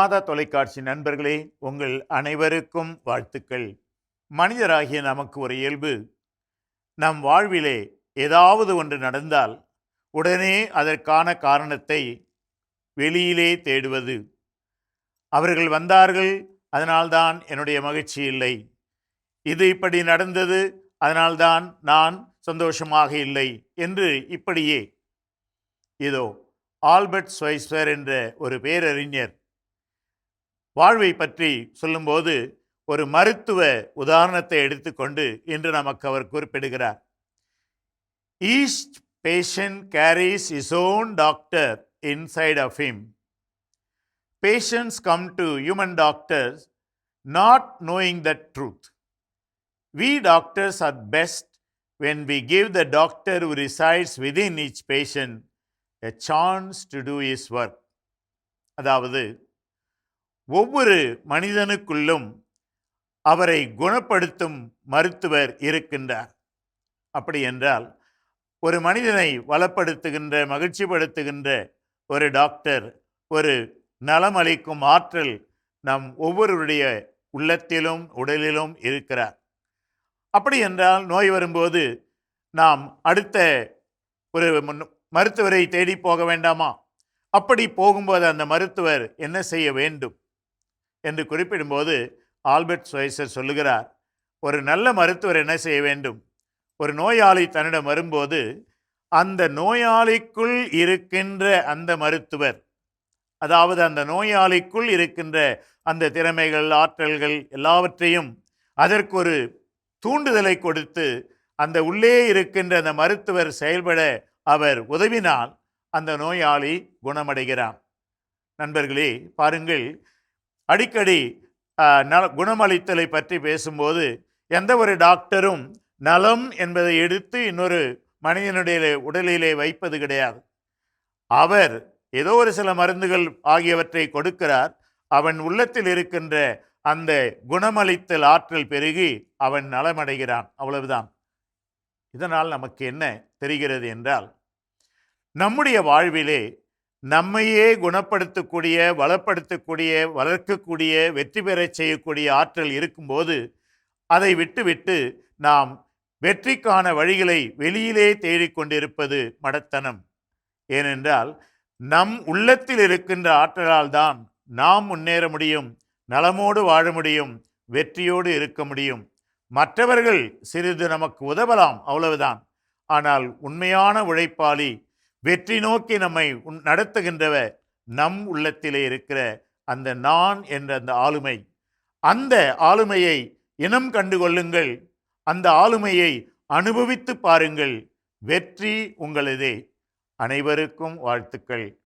மாதா தொலைக்காட்சி நண்பர்களே உங்கள் அனைவருக்கும் வாழ்த்துக்கள். மனிதராகிய நமக்கு ஒரு இயல்பு. நம் வாழ்விலே ஏதாவது ஒன்று நடந்தால் உடனே அதற்கான காரணத்தை வெளியிலே தேடுவது. அவர்கள் வந்தார்கள் அதனால்தான் என்னுடைய மகிழ்ச்சி இல்லை. இது இப்படி நடந்தது அதனால்தான் நான் சந்தோஷமாக இல்லை என்று இப்படியே. இதோ ஆல்பர்ட் ஸ்வைஸ்வர் என்ற ஒரு பேரறிஞர் வாழ்வை பற்றி சொல்லும்போது ஒரு மருத்துவ உதாரணத்தை எடுத்துக்கொண்டு இன்று நமக்கு அவர் குறிப்பிடுகிறார். Each patient carries his own doctor inside of him patients come to human doctors not knowing the truth we doctors are best when we give the doctor who resides within each patient a chance to do his work. அதாவது ஒவ்வொரு மனிதனுக்குள்ளும் அவரை குணப்படுத்தும் மருத்துவர் இருக்கின்றார். அப்படி என்றால் ஒரு மனிதனை வளப்படுத்துகின்ற மகிழ்ச்சிப்படுத்துகின்ற ஒரு டாக்டர் ஒரு நலமளிக்கும் ஆற்றல் நம் ஒவ்வொருவருடைய உள்ளத்திலும் உடலிலும் இருக்கிறார். அப்படி என்றால் நோய் வரும்போது நாம் அடுத்த ஒரு மருத்துவரை தேடி போக வேண்டாமா? அப்படி போகும்போது அந்த மருத்துவர் என்ன செய்ய வேண்டும்? என்று குறிப்பிடும்போது ஆல்பர்ட் ஸ்வைசர் சொல்லுகிறார் ஒரு நல்ல மருத்துவர் என்ன செய்ய வேண்டும்? ஒரு நோயாளி தன்னிடம் வரும்போது அந்த நோயாளிக்குள் இருக்கின்ற அந்த மருத்துவர் அதாவது அந்த நோயாளிக்குள் இருக்கின்ற அந்த திறமைகள் ஆற்றல்கள் எல்லாவற்றையும் அதற்கு ஒரு தூண்டுதலை கொடுத்து அந்த உள்ளே இருக்கின்ற அந்த மருத்துவர் செயல்பட அவர் உதவினால் அந்த நோயாளி குணமடைகிறான். நண்பர்களே பாருங்கள் அடிக்கடி நல குணமளித்தலை பற்றி பேசும்போது எந்த ஒரு டாக்டரும் நலம் என்பதை எடுத்து இன்னொரு மனிதனுடைய உடலிலே வைப்பது கிடையாது. அவர் ஏதோ ஒரு சில மருந்துகள் ஆகியவற்றை கொடுக்கிறார். அவன் உள்ளத்தில் இருக்கின்ற அந்த குணமளித்தல் ஆற்றல் பெருகி அவன் நலமடைகிறான். அவ்வளவுதான். இதனால் நமக்கு என்ன தெரிகிறது என்றால் நம்முடைய வாழ்விலே நம்மையே குணப்படுத்தக்கூடிய வளப்படுத்தக்கூடிய வளர்க்கக்கூடிய வெற்றி பெறச் செய்யக்கூடிய ஆற்றல் இருக்கும்போது அதை விட்டுவிட்டு நாம் வெற்றிக்கான வழிகளை வெளியிலே தேடிக்கொண்டிருப்பது மடத்தனம். ஏனென்றால் நம் உள்ளத்தில் இருக்கின்ற ஆற்றலால் தான் நாம் முன்னேற முடியும் நலமோடு வாழ முடியும் வெற்றியோடு இருக்க முடியும். மற்றவர்கள் சிறிது நமக்கு உதவலாம் அவ்வளவுதான். ஆனால் உண்மையான உழைப்பாளி வெற்றி நோக்கி நம்மை உன்- நடத்துகின்றவர் நம் உள்ளத்திலே இருக்கிற அந்த நான் என்ற அந்த ஆளுமை. அந்த ஆளுமையை இனம் கண்டு கொள்ளுங்கள் அந்த ஆளுமையை அனுபவித்து பாருங்கள். வெற்றி உங்களதே. அனைவருக்கும் வாழ்த்துக்கள்.